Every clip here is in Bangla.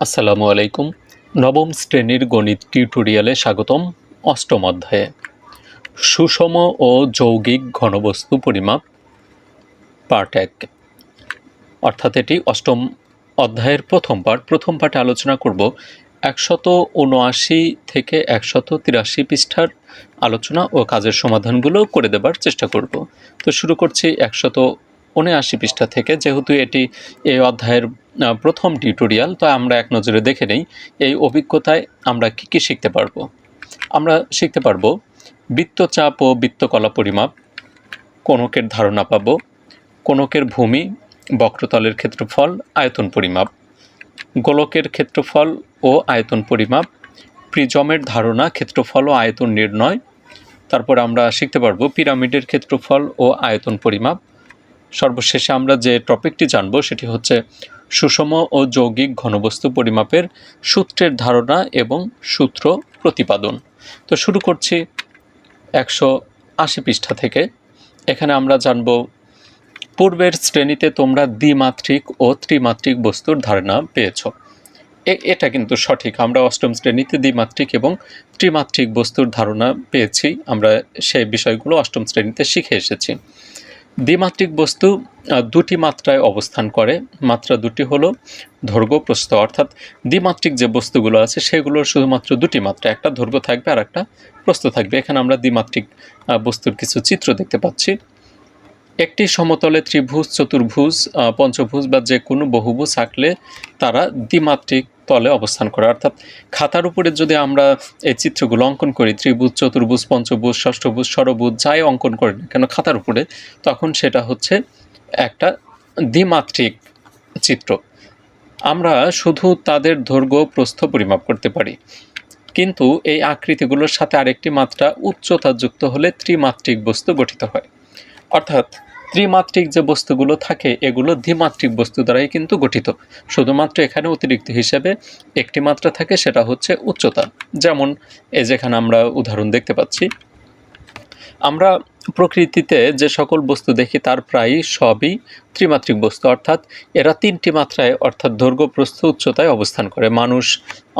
আসসালামু আলাইকুম। নবম শ্রেণির গণিত টিউটোরিয়ালে স্বাগতম অষ্টম অধ্যায়ে। সুষম ও যৌগিক ঘনবস্তু পরিমাপ, পার্ট এক। অর্থাৎ এটি অষ্টম অধ্যায়ের প্রথম পার্ট প্রথম পার্টে আলোচনা করব একশত উনআশি থেকে একশত তিরাশি পৃষ্ঠার আলোচনা ও কাজের সমাধানগুলো করে দেবার চেষ্টা করব। তো শুরু করছি একশত উনআশি পৃষ্ঠা থেকে। যেহেতু এটি এই অধ্যায়ের প্রথম টিউটোরিয়াল, তো আমরা এক নজরে দেখে নেই, এই অভিজ্ঞতায় আমরা কী কী শিখতে পারব? আমরা শিখতে পারব বৃত্তচাপ ও বৃত্তকলা পরিমাপ কোণকের ধারণা পাবো কোণকের ভূমি, বক্রতলের ক্ষেত্রফল, আয়তন পরিমাপ, গোলকের ক্ষেত্রফল ও আয়তন পরিমাপ, প্রিজমের ধারণা, ক্ষেত্রফল ও আয়তন নির্ণয়, তারপর আমরা শিখতে পারব পিরামিডের ক্ষেত্রফল ও আয়তন পরিমাপ। সর্বশেষে আমরা যে টপিকটি জানব, সেটি হচ্ছে সুষম ও যৌগিক ঘনবস্তু পরিমাপের সূত্রের ধারণা এবং সূত্র প্রতিপাদন। তো শুরু করছি একশো আশি পৃষ্ঠা থেকে। এখানে আমরা জানব, পূর্বের শ্রেণীতে তোমরা দ্বিমাত্রিক ও ত্রিমাত্রিক বস্তুর ধারণা পেয়েছ। এটা কিন্তু সঠিক। আমরা অষ্টম শ্রেণীতে দ্বিমাত্রিক এবং ত্রিমাত্রিক বস্তুর ধারণা পেয়েছি। আমরা সেই বিষয়গুলো অষ্টম শ্রেণীতে শিখে এসেছি। দ্বিমাত্রিক বস্তু দুটি মাত্রায় অবস্থান করে। মাত্রা দুটি হলো দৈর্ঘ্য প্রস্থ, অর্থাৎ দ্বিমাত্রিক যে বস্তুগুলো আছে, সেগুলোর শুধুমাত্র দুটি মাত্রা, একটা দৈর্ঘ্য থাকবে আর একটা প্রস্থ থাকবে। এখানে আমরা দ্বিমাত্রিক বস্তুর কিছু চিত্র দেখতে পাচ্ছি। একটি সমতলে ত্রিভুজ, চতুর্ভুজ পঞ্চভুজ বা যে কোনো বহুভুজ আঁকলে তারা দ্বিমাত্রিক তলে অবস্থান করে। অর্থাৎ খাতার উপরে যদি আমরা এই চিত্রগুলো অঙ্কন করি, ত্রিভুজ, চতুর্ভুজ, পঞ্চভুজ, ষষ্ঠভুজ, ষড়ভুজ, যাই অঙ্কন করি না কেন খাতার উপরে, তখন সেটা হচ্ছে একটা দ্বিমাত্রিক চিত্র। আমরা শুধু তাদের দৈর্ঘ্য, প্রস্থ পরিমাপ করতে পারি। কিন্তু এই আকৃতিগুলোর সাথে আরেকটি মাত্রা উচ্চতা যুক্ত হলে ত্রিমাত্রিক বস্তু গঠিত হয়। অর্থাৎ ত্রিমাত্রিক যে বস্তুগুলো থাকে, এগুলো দ্বিমাত্রিক বস্তু দ্বারাই কিন্তু গঠিত। শুধুমাত্র এখানে অতিরিক্ত হিসেবে একটি মাত্রা থাকে, সেটা হচ্ছে উচ্চতা। যেমন এই যেখানে আমরা উদাহরণ দেখতে পাচ্ছি, আমরা প্রকৃতিতে যে সকল বস্তু দেখি, তার প্রায়ই সবই ত্রিমাত্রিক বস্তু। অর্থাৎ এরা তিনটি মাত্রায়, অর্থাৎ দৈর্ঘ্য, প্রস্থ, উচ্চতায় অবস্থান করে। মানুষ,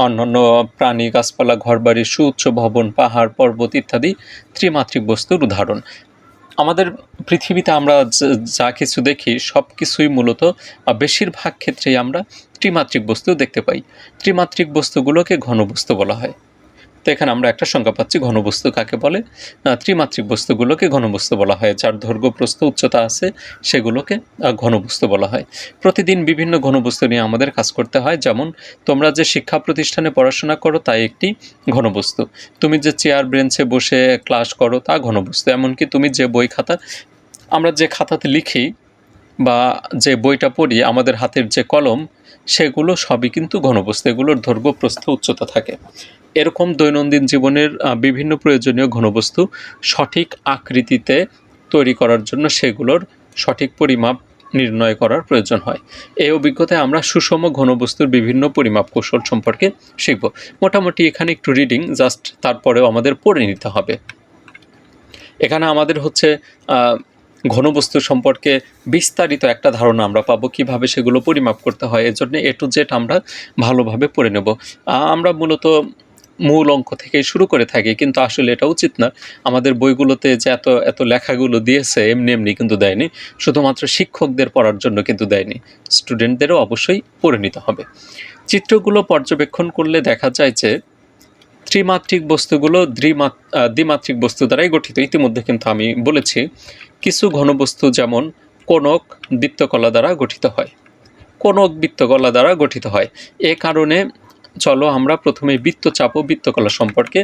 অন্যান্য প্রাণী, গাছপালা, ঘরবাড়ি, সুউচ্চ ভবন, পাহাড়, পর্বত ইত্যাদি ত্রিমাত্রিক বস্তুর উদাহরণ। আমাদের পৃথিবীতে আমরা যা- কিছু দেখি সব কিছুই মূলত বেশিরভাগ ক্ষেত্রেই আমরা ত্রিমাত্রিক বস্তু দেখতে পাই। ত্রিমাত্রিক বস্তুগুলোকে ঘনবস্তু বলা হয়। তো এখানে আমরা একটা সংজ্ঞা পাচ্ছি, ঘনবস্তু কাকে বলে? ত্রিমাত্রিক বস্তুগুলোকে ঘনবস্তু বলা হয়। যার দৈর্ঘ্য, প্রস্থ, উচ্চতা আছে, সেগুলোকে ঘনবস্তু বলা হয়। প্রতিদিন বিভিন্ন ঘনবস্তু নিয়ে আমাদের কাজ করতে হয়। যেমন, তোমরা যে শিক্ষা প্রতিষ্ঠানে পড়াশোনা করো, তাই একটি ঘনবস্তু। তুমি যে চেয়ার ব্রেঞ্চে বসে ক্লাস করো, তা ঘনবস্তু। এমনকি তুমি যে বই খাতা, আমরা যে খাতাতে লিখি বা যে বইটা পড়ি, আমাদের হাতের যে কলম, সেগুলো সবই কিন্তু ঘনবস্তু। এগুলোর দৈর্ঘ্য, প্রস্থ, উচ্চতা থাকে। এরকম দৈনন্দিন জীবনের বিভিন্ন প্রয়োজনীয় ঘনবস্তু সঠিক আকৃতিতে তৈরি করার জন্য সেগুলোর সঠিক পরিমাপ নির্ণয় করার প্রয়োজন হয়। এই অভিজ্ঞতায় আমরা সুষম ঘনবস্তুর বিভিন্ন পরিমাপ কৌশল সম্পর্কে শিখব। মোটামুটি এখানে একটু রিডিং জাস্ট তারপরেও আমাদের পড়ে নিতে হবে। এখানে আমাদের হচ্ছে ঘনবস্তু সম্পর্কে বিস্তারিত একটা ধারণা আমরা পাবো, কীভাবে সেগুলো পরিমাপ করতে হয়। এজন্য এ টু জেড আমরা ভালোভাবে পড়ে নেব। আমরা মূলত মূল অঙ্ক থেকে শুরু করে থাকি, কিন্তু আসলে এটা উচিত না। আমাদের বইগুলোতে যে এত এত লেখাগুলো দিয়েছে, এমনি এমনি কিন্তু দেয়নি। শুধুমাত্র শিক্ষকদের পড়ার জন্য কিন্তু দেয়নি। স্টুডেন্টদেরও অবশ্যই পড়ে নিতে হবে। চিত্রগুলো পর্যবেক্ষণ করলে দেখা যায় যে, ত্রিমাত্রিক বস্তুগুলো দ্বিমাত্রিক বস্তু দ্বারাই গঠিত। ইতিমধ্যে কিন্তু আমি বলেছি, কিছু ঘনবস্তু যেমন কোণক বৃত্তকলা দ্বারা গঠিত হয়, কোণক বৃত্তকলা দ্বারা গঠিত হয়। এ কারণে চলো আমরা প্রথমে বৃত্তচাপ ও বৃত্তকলা সম্পর্কে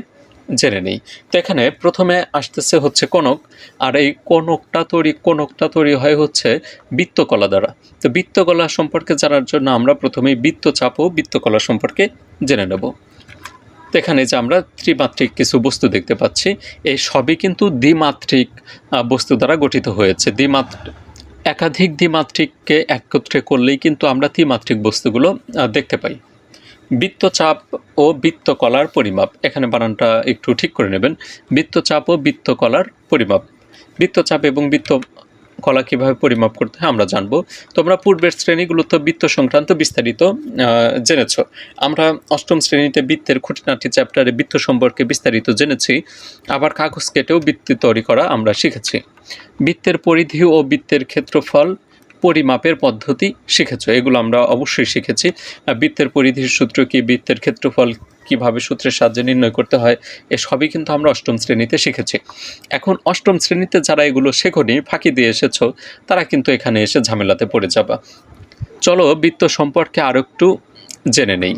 জেনে নিই। তো এখানে প্রথমে আসতেছে হচ্ছে কোণক আর এই কোণকটা তৈরি কোণকটা তৈরি হয় হচ্ছে বৃত্তকলা দ্বারা। তো বৃত্তকলা সম্পর্কে জানার জন্য আমরা প্রথমেই বৃত্তচাপ ও বৃত্তকলা সম্পর্কে জেনে নেব। তো এখানে যে আমরা ত্রিমাত্রিক কিছু বস্তু দেখতে পাচ্ছি এই সবই কিন্তু দ্বিমাত্রিক বস্তু দ্বারা গঠিত হয়েছে। দ্বিমাত্র, একাধিক দ্বিমাত্রিককে একত্রে করলেই কিন্তু আমরা ত্রিমাত্রিক বস্তুগুলো দেখতে পাই। বৃত্তচাপ ও বৃত্তকলার পরিমাপ। এখানে বানানটা একটু ঠিক করে নেবেন। বৃত্তচাপ ও বৃত্তকলার পরিমাপ। বৃত্তচাপ এবং বৃত্ত কলা কীভাবে পরিমাপ করতে হয় আমরা জানব। তোমরা পূর্বের শ্রেণীগুলোতে বৃত্ত সংক্রান্ত বিস্তারিত জেনেছ। আমরা অষ্টম শ্রেণীতে বৃত্তের খুঁটিনাটি চ্যাপ্টারে বৃত্ত সম্পর্কে বিস্তারিত জেনেছি। আবার কাগজ কেটেও বৃত্ত তৈরি করা আমরা শিখেছি। বৃত্তের পরিধি ও বৃত্তের ক্ষেত্রফল পরিমাপের পদ্ধতি শিখেছ, এগুলো আমরা অবশ্যই শিখেছি। বৃত্তের পরিধির সূত্র কি, বৃত্তের ক্ষেত্রফল কীভাবে সূত্রের সাহায্যে নির্ণয় করতে হয়, এ সবই কিন্তু আমরা অষ্টম শ্রেণীতে শিখেছি। এখন অষ্টম শ্রেণীতে যারা এগুলো শেখনি, ফাঁকি দিয়ে এসেছ, তারা কিন্তু এখানে এসে ঝামেলাতে পড়ে যাবা। চলো বৃত্ত সম্পর্কে আরও একটু জেনে নেই।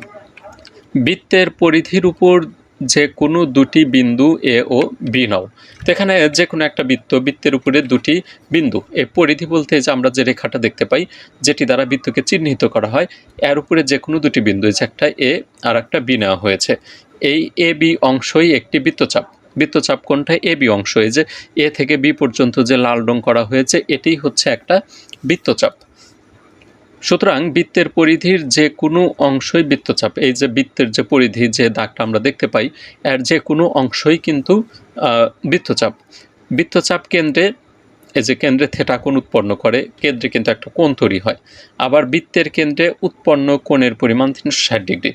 বৃত্তের পরিধির উপর যে কোনো দুটি বিন্দু এ ও বি নাও। তো এখানে যে কোনো একটা বৃত্ত, বৃত্তের উপরে দুটি বিন্দু। এই পরিধি বলতে যে আমরা যে রেখাটা দেখতে পাই, যেটি দ্বারা বৃত্তকে চিহ্নিত করা হয়, এর উপরে যে কোনো দুটি বিন্দু যে একটা এ আর একটা বি নেওয়া হয়েছে। এই এ বি অংশই একটি বৃত্তচাপ। বৃত্তচাপ কোনটা? এ বি অংশ। এই যে এ থেকে বি পর্যন্ত যে লাল রং করা হয়েছে এটি হচ্ছে একটা বৃত্তচাপ। সুতরাং বৃত্তের পরিধির যে কোনো অংশই বৃত্তচাপ, এই যে বৃত্তের যে পরিধি, যে দাগটা আমরা দেখতে পাই, এর যে কোনো অংশই কিন্তু বৃত্তচাপ। বৃত্তচাপ কেন্দ্রে, এই যে কেন্দ্রে থেটা কোণ উৎপন্ন করে, কেন্দ্রে কিন্তু একটা কোণ তৈরি হয়। আবার বৃত্তের কেন্দ্রে উৎপন্ন কোণের পরিমাণ তিনশো ষাট ডিগ্রি।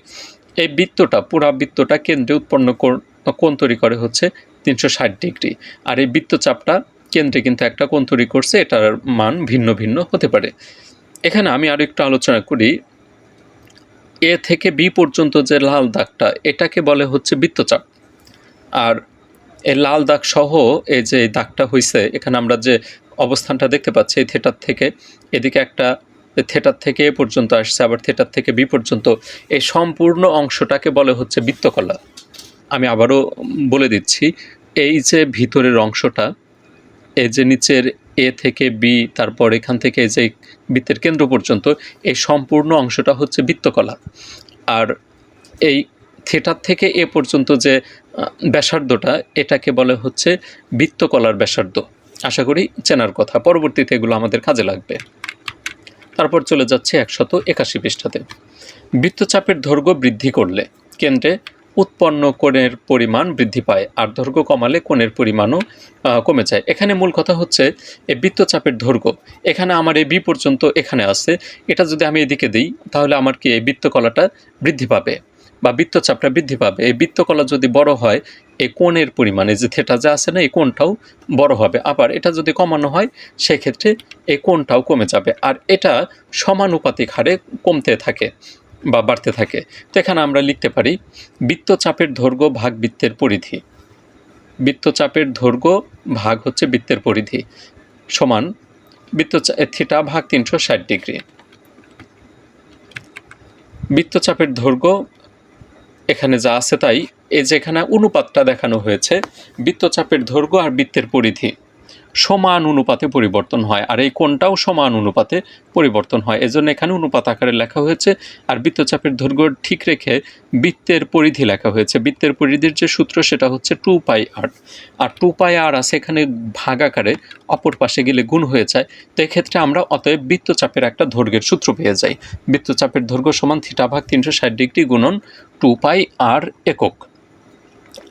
এই বৃত্তটা, পুরা বৃত্তটা কেন্দ্রে উৎপন্ন কোণ- তৈরি করে হচ্ছে তিনশো ষাট ডিগ্রি। আর এই বৃত্তচাপটা কেন্দ্রে কিন্তু একটা কোণ তৈরি করছে, এটার মান ভিন্ন ভিন্ন হতে পারে। এখানে আমি আরও একটু আলোচনা করি। এ থেকে বি পর্যন্ত যে লাল দাগটা, এটাকে বলে হচ্ছে বৃত্তচাপ। আর এই লাল দাগ সহ এই যে দাগটা হয়েছে এখানে আমরা যে অবস্থানটা দেখতে পাচ্ছি, এই থেটার থেকে, এদিকে একটা থেটার থেকে এ পর্যন্ত আসছে, আবার থেটার থেকে বি পর্যন্ত, এই সম্পূর্ণ অংশটাকে বলে হচ্ছে বৃত্তকলা। আমি আবারও বলে দিচ্ছি, এই যে ভিতরের অংশটা এই যে নিচের এ থেকে বি, তারপর এখান থেকে যে বৃত্তের কেন্দ্র পর্যন্ত, এই সম্পূর্ণ অংশটা হচ্ছে বৃত্তকলা। আর এই থিয়েটার থেকে এ পর্যন্ত যে ব্যাসার্ধটা, এটাকে বলে হচ্ছে বৃত্তকলার ব্যাসার্ধ। আশা করি চেনার কথা। পরবর্তীতে এগুলো আমাদের কাজে লাগবে। তারপর চলে যাচ্ছে একশত একাশি পৃষ্ঠাতে। বৃত্তচাপের দৈর্ঘ্য বৃদ্ধি করলে কেন্দ্রে উৎপন্ন কোণের পরিমাণ বৃদ্ধি পায়, আর দৈর্ঘ্য কমালে কোণের পরিমাণও কমে যায়। এখানে মূল কথা হচ্ছে এই বৃত্তচাপের দৈর্ঘ্য। এখানে আমার এই বি পর্যন্ত এখানে আছে। এটা যদি আমি এদিকে দিই, তাহলে আমার কি এই বৃত্তকলাটা বৃদ্ধি পাবে? বা বৃত্তচাপটা বৃদ্ধি পাবে? এই বৃত্তকলা যদি বড় হয়, এই কোণের পরিমাণে যে থেটা যা আছে না, এই কোণটাও বড় হবে। আবার এটা যদি কমানো হয়, সেক্ষেত্রে এই কোণটাও কমে যাবে। আর এটা সমানুপাতিক হারে কমতে থাকে। বা বাড়তে থাকে। তো এখানে আমরা লিখতে পারি, বৃত্তচাপের দৈর্ঘ্য ভাগ বৃত্তের পরিধি। বৃত্তচাপের দৈর্ঘ্য ভাগ হচ্ছে বৃত্তের পরিধি সমান বৃত্তচা থিটা ভাগ তিনশো ষাট ডিগ্রি। বৃত্তচাপের দৈর্ঘ্য এখানে যা আছে তাই, এই যে এখানে অনুপাতটা দেখানো হয়েছে, বৃত্তচাপের দৈর্ঘ্য আর বৃত্তের পরিধি। সমান অনুপাতে পরিবর্তন হয়। আর এই কোণটাও সমান অনুপাতে পরিবর্তন হয়। এজন্য এখানে অনুপাত আকারে লেখা হয়েছে আর বৃত্তচাপের দৈর্ঘ্য ঠিক রেখে বৃত্তের পরিধি লেখা হয়েছে। বৃত্তের পরিধির যে সূত্র, সেটা হচ্ছে টু পাই আর আর টু পাই আর আছে এখানে ভাগ আকারে, অপর পাশে গেলে গুণ হয়ে যায়। তো এক্ষেত্রে আমরা অতএব বৃত্তচাপের একটা দৈর্ঘ্যের সূত্র পেয়ে যাই। বৃত্তচাপের দৈর্ঘ্য সমান থিটা ভাগ তিনশো ষাট ডিগ্রি গুণন টু পাই আর একক।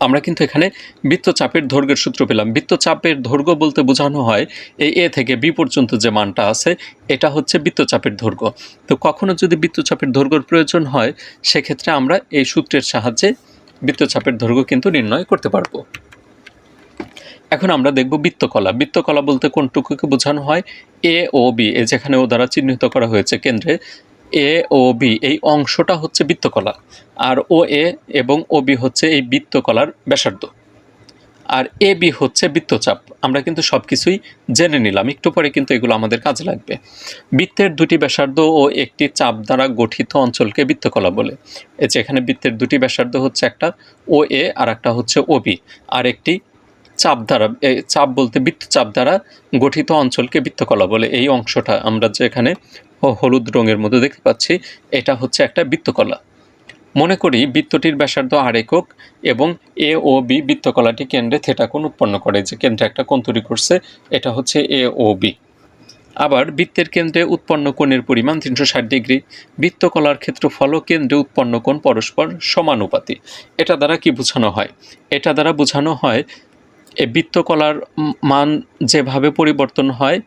আমরা কিন্তু এখানে বৃত্তচাপের দৈর্ঘ্যের সূত্র পেলাম। বৃত্তচাপের দৈর্ঘ্য বলতে বোঝানো হয় এই এ থেকে বি পর্যন্ত যে মানটা আছে, এটা হচ্ছে বৃত্তচাপের দৈর্ঘ্য। তো কখনো যদি বৃত্তচাপের দৈর্ঘ্যর প্রয়োজন হয়, সেক্ষেত্রে আমরা এই সূত্রের সাহায্যে বৃত্তচাপের দৈর্ঘ্য কিন্তু নির্ণয় করতে পারব। এখন আমরা দেখব বৃত্তকলা। বৃত্তকলা বলতে কোনটুকুকে বোঝানো হয়? এ ও বি, এ যেখানে ও দ্বারা চিহ্নিত করা হয়েছে কেন্দ্রে। এ ও বি, এই অংশটা হচ্ছে বৃত্তকলা। আর ও এ এবং ও বি হচ্ছে এই বৃত্তকলার ব্যাসার্ধ। আর এ বি হচ্ছে বৃত্তচাপ। আমরা কিন্তু সব কিছুই জেনে নিলাম। একটু পরে কিন্তু এগুলো আমাদের কাজে লাগবে। বৃত্তের দুটি ব্যাসার্ধ ও একটি চাপ দ্বারা গঠিত অঞ্চলকে বৃত্তকলা বলে। এই যে এখানে বৃত্তের দুটি ব্যাসার্ধ হচ্ছে একটা ও এ আর একটা হচ্ছে ও বি। আর একটি চাপ দ্বারা চাপ বলতে বৃত্তচাপ দ্বারা গঠিত অঞ্চলকে বৃত্তকলা বলে। এই অংশটা আমরা যে হ- হলুদ রঙের মধ্যে দেখতে পাচ্ছি, এটা হচ্ছে একটা বৃত্তকলা। মনে করি বৃত্তটির ব্যাসার্ধ আর একক এবং এ ও বি বৃত্তকলাটি কেন্দ্রে থেটা কোণ উৎপন্ন করে, যে কেন্দ্রে একটা কোণ তৈরি করছে, এটা হচ্ছে এ ও বি। আবার বৃত্তের কেন্দ্রে উৎপন্ন কোণের পরিমাণ তিনশো ষাট ডিগ্রি, বৃত্তকলার ক্ষেত্রফল ও কেন্দ্রে উৎপন্ন কোণ পরস্পর সমানুপাতি এটা দ্বারা কি বোঝানো হয়? এটা দ্বারা বোঝানো হয়, এ বৃত্তকলার মান যেভাবে পরিবর্তন হয়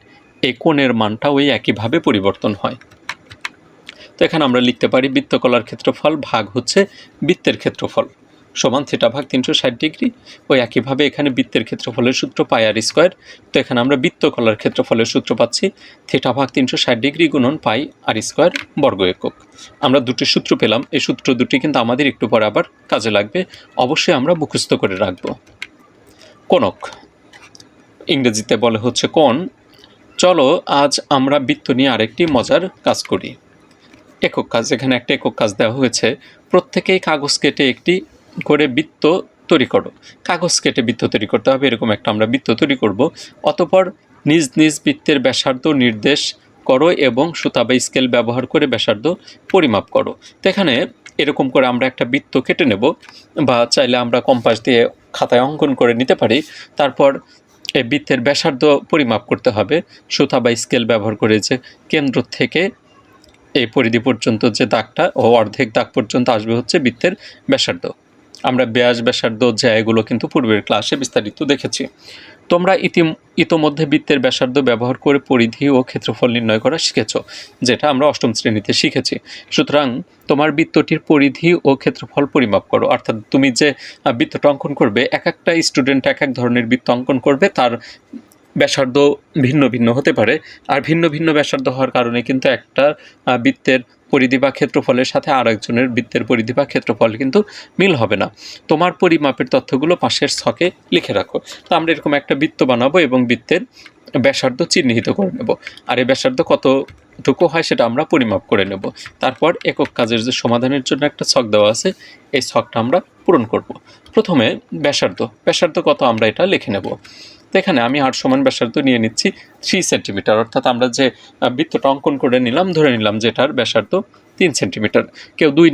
এই কোণের মানটা ওই একইভাবে পরিবর্তন হয়। তো এখানে আমরা লিখতে পারি বৃত্তকলার ক্ষেত্রফল ভাগ হচ্ছে বৃত্তের ক্ষেত্রফল। সমান থিটা ভাগ তিনশো ষাট ডিগ্রি। ওই একইভাবে এখানে বৃত্তের ক্ষেত্রফলের সূত্র পাই আর স্কোয়ার। তো এখানে আমরা বৃত্তকলার ক্ষেত্রফলের সূত্র পাচ্ছি থিটা ভাগ তিনশো ষাট ডিগ্রি গুণন পাই আর স্কোয়ার বর্গ একক। আমরা দুটি সূত্র পেলাম। এই সূত্র দুটি কিন্তু আমাদের একটু পরে আবার কাজে লাগবে। অবশ্যই আমরা মুখস্থ করে রাখব। কোনক ইংরেজিতে বলে হচ্ছে কোন চলো, আজ আমরা বৃত্ত নিয়ে আরেকটি মজার কাজ করি। একক কাজ, এখানে একটা একক কাজ দেওয়া হয়েছে। প্রত্যেকেই কাগজ কেটে একটি করে বৃত্ত তৈরি করো। কাগজ কেটে বৃত্ত তৈরি করতে হবে, এরকম একটা আমরা বৃত্ত তৈরি করব। অতপর নিজ নিজ বৃত্তের ব্যাসার্ধ নির্দেশ করো এবং সুতা বা স্কেল ব্যবহার করে ব্যাসার্ধ পরিমাপ করো। তো এখানে এরকম করে আমরা একটা বৃত্ত কেটে নেব বা চাইলে আমরা কম্পাস দিয়ে খাতায় অঙ্কন করে নিতে পারি। তারপর এই বৃত্তের ব্যাসার্ধ পরিমাপ করতে হবে। সুতা বা স্কেল ব্যবহার করে যে কেন্দ্র থেকে এই পরিধি পর্যন্ত যে দাগটা ও অর্ধেক দাগ পর্যন্ত আসবে হচ্ছে বৃত্তের ব্যাসার্ধ। আমরা ব্যাস ব্যাসার্ধ এগুলো কিন্তু পূর্বের ক্লাসে বিস্তারিত দেখেছি। তোমরা ইতি ইতোমধ্যে বৃত্তের ব্যাসার্ধ ব্যবহার করে পরিধি ও ক্ষেত্রফল নির্ণয় করা শিখেছ, যেটা আমরা অষ্টম শ্রেণীতে শিখেছি। সুতরাং তোমার বৃত্তটির পরিধি ও ক্ষেত্রফল পরিমাপ করো। অর্থাৎ তুমি যে বৃত্তটা অঙ্কন করবে, এক একটা স্টুডেন্ট এক এক ধরনের বৃত্ত অঙ্কন করবে, তার ব্যাসার্ধ ভিন্ন ভিন্ন হতে পারে। আর ভিন্ন ভিন্ন ব্যাসার্ধ হওয়ার কারণে কিন্তু একটা বৃত্তের পরিধি বা ক্ষেত্রফলের সাথে আর একজনের বৃত্তের পরিধি বা ক্ষেত্রফল কিন্তু মিল হবে না। তোমার পরিমাপের তথ্যগুলো পাশের ছকে লিখে রাখো। তো আমরা এরকম একটা বৃত্ত বানাবো এবং বৃত্তের ব্যাসার্ধ চিহ্নিত করে নেব। আর এই ব্যাসার্ধ কতটুকু হয় সেটা আমরা পরিমাপ করে নেব। তারপর একক কাজের যে সমাধানের জন্য একটা ছক দেওয়া আছে, এই ছকটা আমরা পূরণ করব। প্রথমে ব্যাসার্ধ। ব্যাসার্ধ কত আমরা এটা লিখে নেব। তো এখানে আমি আট সমান ব্যাসার্ধ নিয়ে নিচ্ছি থ্রি সেন্টিমিটার অর্থাৎ আমরা যে বৃত্তটা অঙ্কন করে নিলাম, ধরে নিলাম যেটার ব্যাসার্ধ তিন সেন্টিমিটার কেউ দুই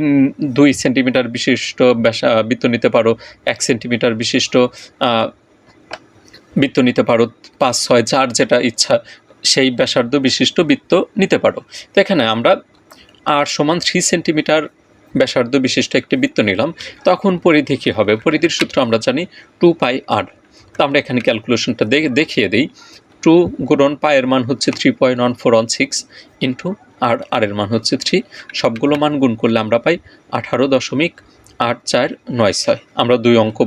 দুই সেন্টিমিটার বিশিষ্ট ব্যাসা বৃত্ত নিতে পারো, এক সেন্টিমিটার বিশিষ্ট বৃত্ত নিতে পারো, পাঁচ, ছয় যার যেটা ইচ্ছা, সেই ব্যাসার্ধ বিশিষ্ট বৃত্ত নিতে পারো। তো এখানে আমরা আর সমান থ্রি সেন্টিমিটার ব্যাসার্ধ বিশিষ্ট একটি বৃত্ত নিলাম। তখন পরিধি কী হবে? পরিধির সূত্র আমরা জানি টু পাই আর তো আমরা এখানে ক্যালকুলেশনটা দেখিয়ে দিই। টু গুণন পায়ের মান হচ্ছে three point one four one six into R আর এর মান হচ্ছে থ্রি সবগুলো মান গুণ করলে আমরা পাই আঠারো দশমিক আট চার নয় ছয়। আমরা দুই অঙ্ক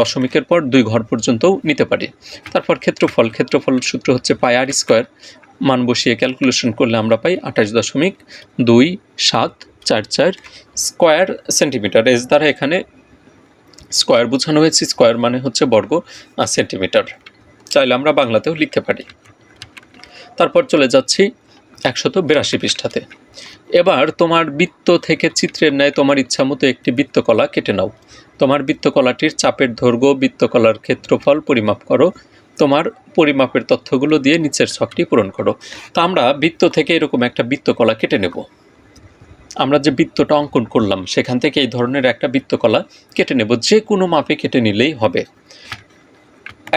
দশমিকের পর দুই ঘর পর্যন্তও নিতে পারি। তারপর ক্ষেত্রফল ক্ষেত্রফল সূত্র হচ্ছে পাই আর স্কোয়ার মান বসিয়ে ক্যালকুলেশন করলে আমরা পাই আঠাশ দশমিক দুই সাত চার চার স্কোয়ার সেন্টিমিটার এস দ্বারা এখানে স্কোয়ার বোঝানো হয়েছে, স্কোয়ার মানে হচ্ছে বর্গ আর সেন্টিমিটার। চাইলে আমরা বাংলাতেও লিখতে পারি। তারপর চলে যাচ্ছি একশত বিরাশি পৃষ্ঠাতে। এবার তোমার বৃত্ত থেকে চিত্রের ন্যায় তোমার ইচ্ছামতো একটি বৃত্তকলা কেটে নাও। তোমার বৃত্তকলাটির চাপের দৈর্ঘ্য বৃত্তকলার ক্ষেত্রফল পরিমাপ করো। তোমার পরিমাপের তথ্যগুলো দিয়ে নিচের ছকটি পূরণ করো। তা আমরা বৃত্ত থেকে এরকম একটা বৃত্তকলা কেটে নেব। আমরা যে বৃত্তটা অঙ্কন করলাম, সেখান থেকে এই ধরনের একটা বৃত্তকলা কেটে নেব, যে কোনো মাপে কেটে নিলেই হবে।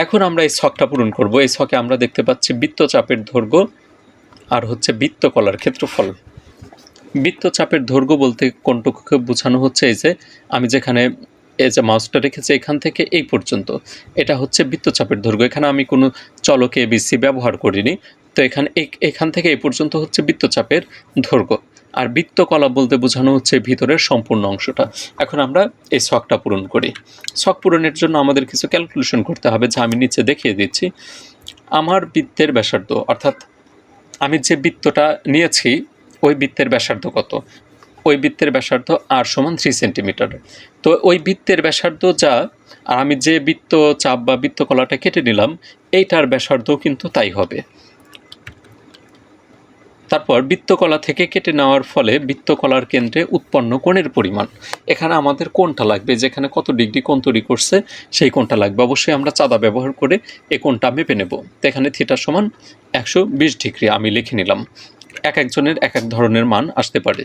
এখন আমরা এই ছকটা পূরণ করব। এই ছকে আমরা দেখতে পাচ্ছি বৃত্তচাপের দৈর্ঘ্য আর হচ্ছে বৃত্তকলার ক্ষেত্রফল। বৃত্তচাপের দৈর্ঘ্য বলতে কোনটুকুকে বোঝানো হচ্ছে? এই যে আমি যেখানে এই যে মাউসটা রেখেছি, এখান থেকে এই পর্যন্ত। এটা হচ্ছে বৃত্তচাপের দৈর্ঘ্য এখানে আমি কোনো চলকে এবিসি ব্যবহার করিনি। তো এখানে এখান থেকে এই পর্যন্ত হচ্ছে বৃত্তচাপের দৈর্ঘ্য আর বৃত্তকলা বলতে বোঝানো হচ্ছে ভিতরের সম্পূর্ণ অংশটা। এখন আমরা এই শখটা পূরণ করি। শখ পূরণের জন্য আমাদের কিছু ক্যালকুলেশন করতে হবে যা আমি নিচে দেখিয়ে দিচ্ছি। আমার বৃত্তের ব্যাসার্ধ, অর্থাৎ আমি যে বৃত্তটা নিয়েছি, ওই বৃত্তের ব্যাসার্ধ কত? ওই বৃত্তের ব্যাসার্ধ আর সমান থ্রি সেন্টিমিটার তো ওই বৃত্তের ব্যাসার্ধ যা, আর আমি যে বৃত্ত চাপ বা বৃত্তকলাটা কেটে নিলাম, এইটার ব্যাসার্ধ কিন্তু তাই হবে। তারপর বৃত্তকলা থেকে কেটে নেওয়ার ফলে বৃত্তকলার কেন্দ্রে উৎপন্ন কোণের পরিমাণ। এখানে আমাদের কোণটা লাগবে, যেখানে কত ডিগ্রি কোণ তৈরি করছে, সেই কোণটা লাগবে। অবশ্যই আমরা চাঁদা ব্যবহার করে এই কোণটা মেপে নেব। তো এখানে থিটা সমান একশো বিশ ডিগ্রি, আমি লিখে নিলাম। এক একজনের এক এক ধরনের মান আসতে পারে।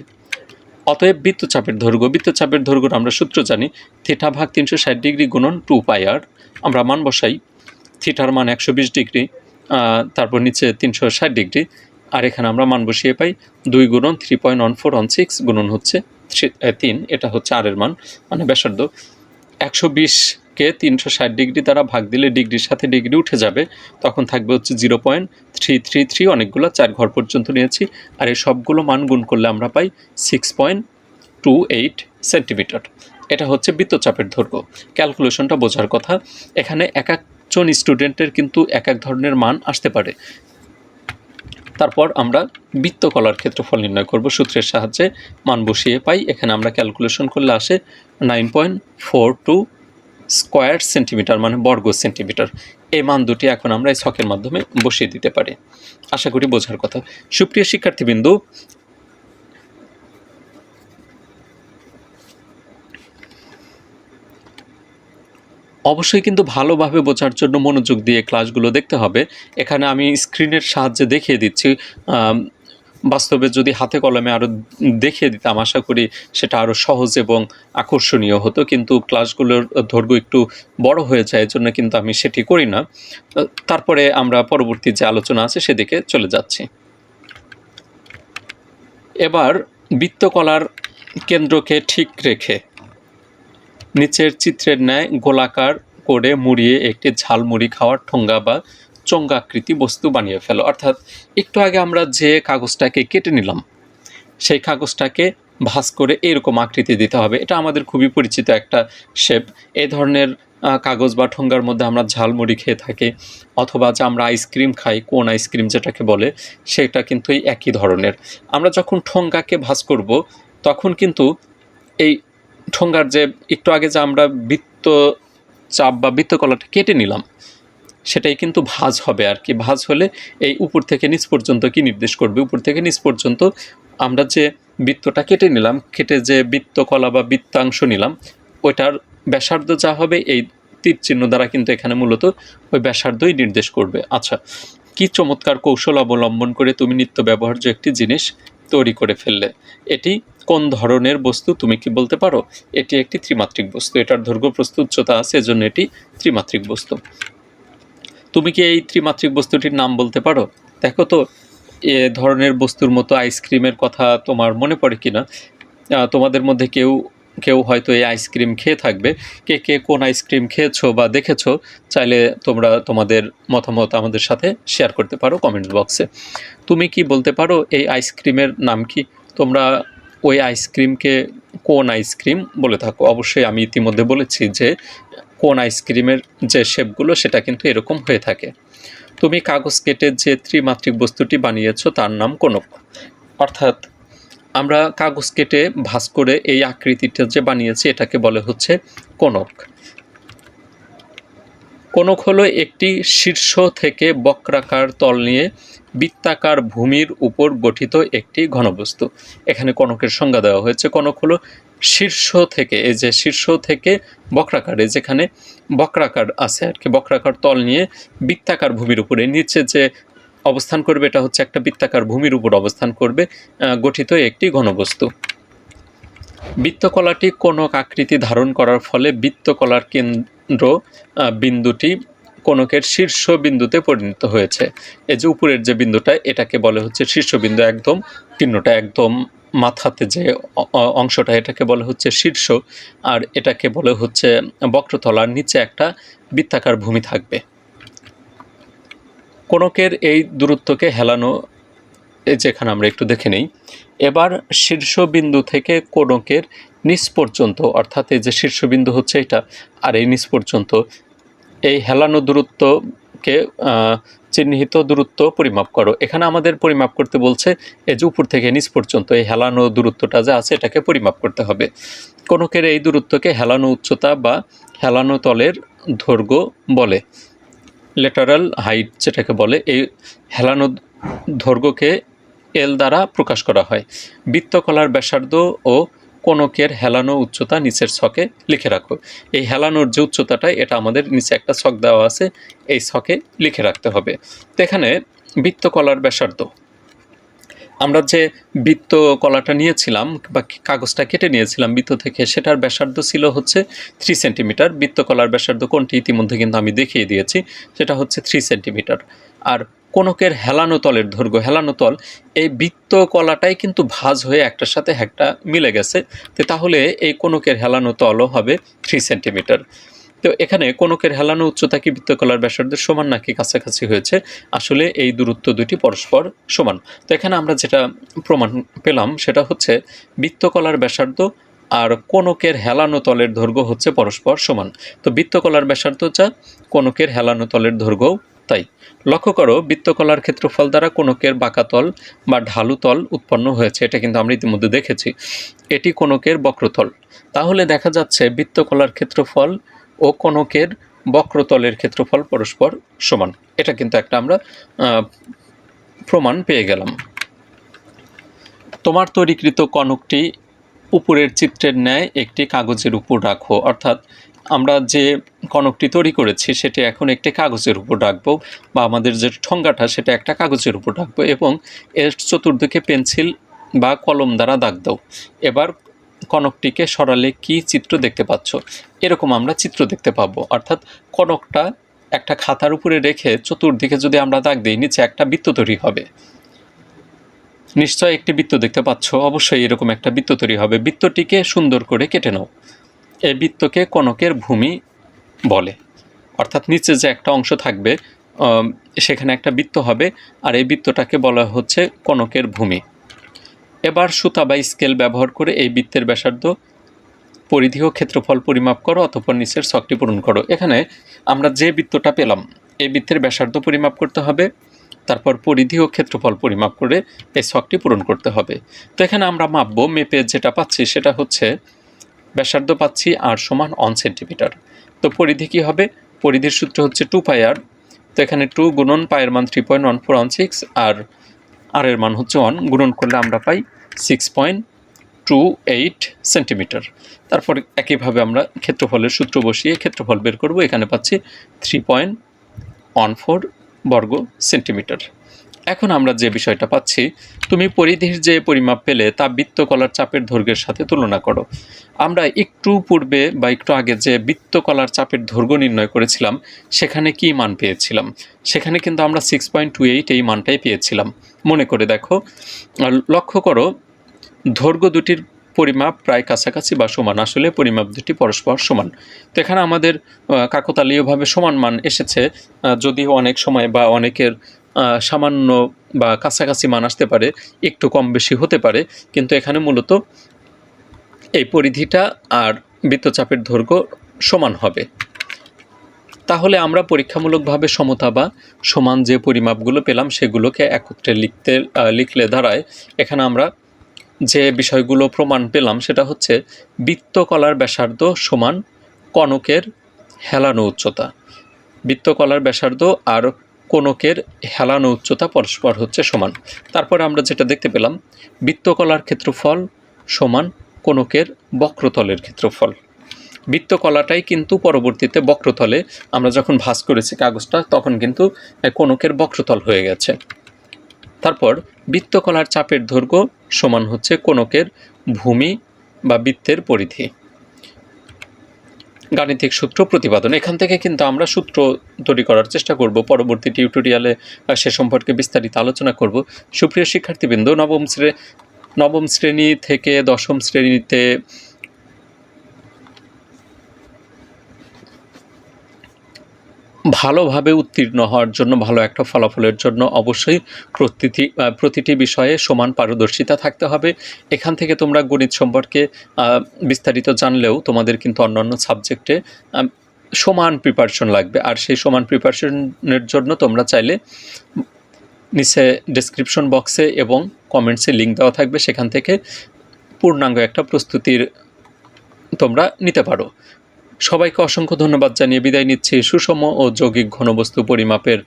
অতএব বৃত্তচাপের দৈর্ঘ্য বৃত্তচাপের দৈর্ঘ্য আমরা সূত্র জানি, থিটা ভাগ তিনশো ষাট ডিগ্রি গুণন টু পাই আর। আমরা মান বসাই, থিটার মান একশো বিশ ডিগ্রি তারপর নিচে তিনশো ষাট ডিগ্রি আর এখানে আমরা মান বসিয়ে পাই দুই গুণন three point one four one six গুণন হচ্ছে তিন। এটা হচ্ছে আরের মান মানে ব্যাসার্ধ। একশো বিশ কে তিনশো ষাট ডিগ্রি দ্বারা ভাগ দিলে ডিগ্রির সাথে ডিগ্রি উঠে যাবে। তখন থাকবে হচ্ছে zero point three three three অনেকগুলো চার ঘর পর্যন্ত নিয়েছি। আর এই সবগুলো মান গুণ করলে আমরা পাই six point two eight centimetre এটা হচ্ছে বৃত্তচাপের দৈর্ঘ্য। ক্যালকুলেশনটা বোঝার কথা। এখানে এক একজন স্টুডেন্টের কিন্তু এক এক ধরনের মান আসতে পারে। তারপর আমরা বৃত্তকলার ক্ষেত্রফল নির্ণয় করব। সূত্রের সাহায্যে মান বসিয়ে পাই। এখানে আমরা ক্যালকুলেশন করলে আসে nine point four two square centimetre মানে বর্গ সেন্টিমিটার এই মান দুটি এখন আমরা এই ছকের মাধ্যমে বসিয়ে দিতে পারি। আশা করি বোঝার কথা। সুপ্রিয় শিক্ষার্থীবৃন্দু অবশ্যই কিন্তু ভালোভাবে বোঝার জন্য মনোযোগ দিয়ে ক্লাসগুলো দেখতে হবে। এখানে আমি স্ক্রিনের সাহায্যে দেখিয়ে দিচ্ছি। বাস্তবে যদি হাতে কলমে আরও দেখিয়ে দিতাম, আশা করি সেটা আরও সহজ এবং আকর্ষণীয় হতো। কিন্তু ক্লাসগুলোর দৈর্ঘ্য একটু বড় হয়ে যায় এর জন্য কিন্তু আমি সেটি করি না। তারপরে আমরা পরবর্তী যে আলোচনা আছে সেদিকে চলে যাচ্ছি। এবার বৃত্তকলার কেন্দ্রকে ঠিক রেখে নিচের চিত্রের ন্যায় গোলাকার করে মুড়িয়ে একটি ঝালমুড়ি খাওয়ার ঠোঙ্গা বা চঙ্গাকৃতি বস্তু বানিয়ে ফেলো। অর্থাৎ একটু আগে আমরা যে কাগজটাকে কেটে নিলাম, সেই কাগজটাকে ভাঁজ করে এরকম আকৃতি দিতে হবে। এটা আমাদের খুবই পরিচিত একটা শেপ এই ধরনের কাগজ বা ঠোঙ্গার মধ্যে আমরা ঝালমুড়ি খেয়ে থাকি, অথবা যে আমরা আইসক্রিম খাই, কোন আইসক্রিম যেটাকে বলে, সেটা কিন্তু এই একই ধরনের। আমরা যখন ঠোঙ্গাকে ভাঁজ করব, তখন কিন্তু এই ঠোঙ্গার যে একটু আগে যে আমরা বৃত্ত চাপ বা বৃত্তকলাটা কেটে নিলাম, সেটাই কিন্তু ভাঁজ হবে আর কি। ভাঁজ হলে এই উপর থেকে নিচ পর্যন্ত কি নির্দেশ করবে? উপর থেকে নিচ পর্যন্ত আমরা যে বৃত্তটা কেটে নিলাম, কেটে যে বৃত্তকলা বা বৃত্তাংশ নিলাম, ওইটার ব্যাসার্ধ যা হবে, এই তীর চিহ্ন দ্বারা কিন্তু এখানে মূলত ওই ব্যাসার্ধই নির্দেশ করবে। আচ্ছা কি চমৎকার কৌশল অবলম্বন করে তুমি নিত্য ব্যবহার্য একটি জিনিস তৈরি করে ফেললে? এটি কোন ধরনের বস্তু তুমি কি বলতে পারো? এটি একটি ত্রিমাত্রিক বস্তু। এটার দৈর্ঘ্য প্রস্তুত উচ্চতা আছে এজন্য এটি ত্রিমাত্রিক বস্তু। তুমি কি এই ত্রিমাত্রিক বস্তুটির নাম বলতে পারো? দেখো তো এ ধরনের বস্তুর মতো আইসক্রিমের কথা তোমার মনে পড়ে কিনা? আহ, তোমাদের মধ্যে কেউ কেউ হয়তো এই আইসক্রিম খেয়ে থাকবে। কে কে কোন আইসক্রিম খেয়েছো বা দেখেছ? চাইলে তোমরা তোমাদের মতামত আমাদের সাথে শেয়ার করতে পারো কমেন্ট বক্সে। তুমি কি বলতে পারো এই আইসক্রিমের নাম কি? তোমরা ওই আইসক্রিমকে কোন আইসক্রিম বলে থাকো। অবশ্যই আমি ইতিমধ্যে বলেছি যে, কোন আইসক্রিমের যে শেপগুলো সেটা কিন্তু এরকম হয়ে থাকে। তুমি কাগজ কেটে যে ত্রিমাত্রিক বস্তুটি বানিয়েছো, তার নাম কোনক? অর্থাৎ, আমরা কাগজ কেটে ভাস করে এই আকৃতিটা যে বানিয়েছি, এটাকে বলে হচ্ছে কোনক। কোনক হলো একটি শীর্ষ থেকে বক্রাকার তল নিয়ে বৃত্তাকার ভূমির উপর গঠিত একটি ঘনবস্তু। এখানে কনকের সংজ্ঞা দেওয়া হয়েছে কনক হলো শীর্ষ থেকে, এই যে শীর্ষ থেকে বক্রাকারে যেখানে বক্রাকার আছে আর কি, বক্রাকার তল নিয়ে বৃত্তাকার ভূমির উপরে নিচে যে অবস্থান করবে, এটা হচ্ছে একটা বৃত্তাকার ভূমির উপর অবস্থান করবে গঠিত একটি ঘনবস্তু। বৃত্তকলাটি কোনক আকৃতি ধারণ করার ফলে বৃত্তকলার কেন্দ্র বিন্দুটি কোনকের শীর্ষ বিন্দুতে পরিণত হয়েছে। এই যে উপরের যে বিন্দুটা, এটাকে বলে হচ্ছে শীর্ষবিন্দু একদম, চিহ্নটা একদম মাথাতে যে অংশটা, এটাকে বলে হচ্ছে শীর্ষ, আর এটাকে বলে হচ্ছে বক্রতলার নিচে একটা বৃত্তাকার ভূমি থাকবে। কোনকের এই দূরত্বকে হেলানো যেখানে আমরা একটু দেখে নেই এবার শীর্ষবিন্দু থেকে কোনকের নিচ পর্যন্ত, অর্থাৎ এই যে শীর্ষবিন্দু হচ্ছে এটা আর এই নিচ পর্যন্ত, এই হেলানো দূরত্বকে চিহ্নিত দূরত্ব পরিমাপ করো। এখানে আমাদের পরিমাপ করতে বলছে এই যে উপর থেকে নিচ পর্যন্ত এই হেলানো দূরত্বটা যে আছে এটাকে পরিমাপ করতে হবে। কোনকের এই দূরত্বকে হেলানো উচ্চতা বা হেলানো তলের দৈর্ঘ্য বলে, লেটারাল হাইট যেটাকে বলে, এই হেলানো দৈর্ঘ্যকে এল দ্বারা প্রকাশ করা হয়। বৃত্তকলার ব্যাসার্ধ ও কোনকের হেলানো উচ্চতা নিচের ছকে লিখে রাখো। এই হেলানোর যে উচ্চতাটা, এটা আমাদের নিচে একটা ছক দেওয়া আছে, এই ছকে লিখে রাখতে হবে। তো এখানে বৃত্তকলার ব্যাসার্ধ। আমরা যে বৃত্ত কলাটা নিয়েছিলাম বা কাগজটা কেটে নিয়েছিলাম বৃত্ত থেকে, সেটার ব্যাসার্ধ ছিল হচ্ছে থ্রি সেন্টিমিটার বৃত্ত কলার ব্যাসার্ধ কোনটি ইতিমধ্যে কিন্তু আমি দেখিয়ে দিয়েছি, সেটা হচ্ছে থ্রি সেন্টিমিটার আর কোনকের হেলানো তলের দৈর্ঘ্য, হেলানো তল, এই বৃত্ত কলাটাই কিন্তু ভাঁজ হয়ে একটার সাথে একটা মিলে গেছে। তো তাহলে এই কোনকের হেলানো তলও হবে থ্রি সেন্টিমিটার তো এখানে কোনকের হেলানো উচ্চতা কি বৃত্তকলার ব্যাসার্ধের সমান নাকি কাছাকাছি হয়েছে? আসলে এই দূরত্ব দুটি পরস্পর সমান। তো এখানে আমরা যেটা প্রমাণ পেলাম সেটা হচ্ছে বৃত্তকলার ব্যাসার্ধ আর কোনকের হেলানো তলের দৈর্ঘ্য হচ্ছে পরস্পর সমান। তো বৃত্তকলার ব্যাসার্ধ যা, কোনকের হেলানো তলের দৈর্ঘ্যও লক্ষ্য করো, বৃত্তকলার ক্ষেত্রফল দ্বারা কোনকের বাঁকাতল বা ঢালু তল উৎপন্ন হয়েছে। এটা কিন্তু আমরা ইতিমধ্যে দেখেছি। এটি কোনকের বক্রতল। তাহলে দেখা যাচ্ছে বৃত্তকলার ক্ষেত্রফল ও কোনকের বক্রতলের ক্ষেত্রফল পরস্পর সমান। এটা কিন্তু একটা আমরা প্রমাণ পেয়ে গেলাম। তোমার তৈরিকৃত কনকটি উপরের চিত্রের ন্যায় একটি কাগজের উপর রাখো। অর্থাৎ আমরা যে কনকটি তৈরি করেছি, সেটি এখন একটি কাগজের উপর রাখব বা আমাদের যে ঠোঙ্গাটা, সেটা একটা কাগজের উপর রাখব এবং এর চতুর্দিকে পেন্সিল বা কলম দ্বারা দাগ দাও। এবার কনকটিকে সরালে কি চিত্র দেখতে পাচ্ছ? এরকম আমরা চিত্র দেখতে পাবো। অর্থাৎ কনকটা একটা খাতার উপরে রেখে চতুর্দিকে যদি আমরা দাগ দিই, নিচে একটা বৃত্ত তৈরি হবে। নিশ্চয় একটি বৃত্ত দেখতে পাচ্ছ? অবশ্যই এরকম একটা বৃত্ত তৈরি হবে। বৃত্তটিকে সুন্দর করে কেটে নাও। এই বৃত্তকে কনকের ভূমি বলে। অর্থাৎ নিচে যে একটা অংশ থাকবে সেখানে একটা বৃত্ত হবে, আর এই বৃত্তটাকে বলা হচ্ছে কনকের ভূমি। এবার সুতা বা স্কেল ব্যবহার করে এই বৃত্তের ব্যাসার্ধ পরিধি ও ক্ষেত্রফল পরিমাপ করো অতঃপর নিচের ছকটি পূরণ করো। এখানে আমরা যে বৃত্তটা পেলাম, এই বৃত্তের ব্যাসার্ধ পরিমাপ করতে হবে, তারপর পরিধি ও ক্ষেত্রফল পরিমাপ করে এই ছকটি পূরণ করতে হবে। তো এখানে আমরা মাপবো, মেপে যেটা পাচ্ছি সেটা হচ্ছে ব্যাসার্ধ পাচ্ছি আর সমান অন সেন্টিমিটার তো পরিধি কী হবে? পরিধির সূত্র হচ্ছে টু পাই আর তো এখানে টু গুণন পায়ের মান three point one four one six আর আর এর মান হচ্ছে ওয়ান গুণন করলে আমরা পাই six point two eight centimetre তারপর একইভাবে আমরা ক্ষেত্রফলের সূত্র বসিয়ে ক্ষেত্রফল বের করব। এখানে পাচ্ছি থ্রি পয়েন্ট ওয়ান ফোর বর্গ সেন্টিমিটার এখন আমরা যে বিষয়টা পাচ্ছি, তুমি পরিধির যে পরিমাপ পেলে তা বৃত্তকলার চাপের দৈর্ঘ্যের সাথে তুলনা করো। আমরা একটু পূর্বে বা একটু আগে যে বৃত্তকলার চাপের দৈর্ঘ্য নির্ণয় করেছিলাম, সেখানে কি মান পেয়েছিলাম? সেখানে কিন্তু আমরা সিক্স পয়েন্ট টু এইট এই মানটাই পেয়েছিলাম। মনে করে দেখো লক্ষ্য করো, দৈর্ঘ্য দুটির পরিমাপ প্রায় কাছাকাছি বা সমান, আসলে পরিমাপ দুটি পরস্পর সমান। তো এখানে আমাদের কাকতালীয়ভাবে সমান মান এসেছে যদিও অনেক সময় বা অনেকের সামান্য বা কাছাকাছি মান আসতে পারে, একটু কম বেশি হতে পারে, কিন্তু এখানে মূলত এই পরিধিটা আর বৃত্তচাপের দৈর্ঘ্য সমান হবে। তাহলে আমরা পরীক্ষামূলকভাবে সমতা বা সমান যে পরিমাপগুলো পেলাম, সেগুলোকে একত্রে লিখতে লিখলে দাঁড়ায়। এখানে আমরা যে বিষয়গুলো প্রমাণ পেলাম, সেটা হচ্ছে বৃত্তকলার ব্যাসার্ধ সমান কনকের হেলানো উচ্চতা। বৃত্তকলার ব্যাসার্ধ আর কোনকের হেলানো উচ্চতা পরস্পর হচ্ছে সমান। তারপরে আমরা যেটা দেখতে পেলাম, বৃত্তকলার ক্ষেত্রফল সমান কোনকের বক্রতলের ক্ষেত্রফল। বৃত্তকলাটাই কিন্তু পরবর্তীতে বক্রতলে আমরা যখন ভাস করেছি কাগজটা, তখন কিন্তু কোনকের বক্রতল হয়ে গেছে। তারপর বৃত্তকলার চাপের দৈর্ঘ্য সমান হচ্ছে কোনকের ভূমি বা বৃত্তের পরিধি। গাণিতিক সূত্র প্রতিপাদন। এখান থেকে কিন্তু আমরা সূত্র তৈরি করার চেষ্টা করব। পরবর্তী টিউটোরিয়ালে সে সম্পর্কে বিস্তারিত আলোচনা করব। সুপ্রিয় শিক্ষার্থীবৃন্দ, নবম শ্রে, নবম শ্রেণি থেকে দশম শ্রেণীতে ভালোভাবে উত্তীর্ণ হওয়ার জন্য, ভালো একটা ফলাফলের জন্য অবশ্যই প্রতিটি প্রতিটি বিষয়ে সমান পারদর্শিতা থাকতে হবে। এখান থেকে তোমরা গণিত সম্পর্কে বিস্তারিত জানলেও তোমাদের কিন্তু অন্যান্য সাবজেক্টে সমান প্রিপারেশন লাগবে। আর সেই সমান প্রিপারেশনের জন্য তোমরা চাইলে নিচে ডেসক্রিপশন বক্সে এবং কমেন্টসে লিঙ্ক দেওয়া থাকবে। সেখান থেকে পূর্ণাঙ্গ একটা প্রস্তুতির তোমরা নিতে পারো। সবাইকে অসংখ্য ধন্যবাদ জানিয়ে বিদায় নিচ্ছি সুষম ও যৌগিক ঘনবস্তু পরিমাপের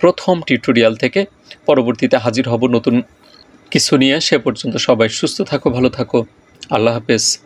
প্রথম টিউটোরিয়াল থেকে। পরবর্তীতে হাজির হব নতুন কিছু নিয়ে। সে পর্যন্ত সবাই সুস্থ থাকো, ভালো থাকো। আল্লাহ হাফেজ।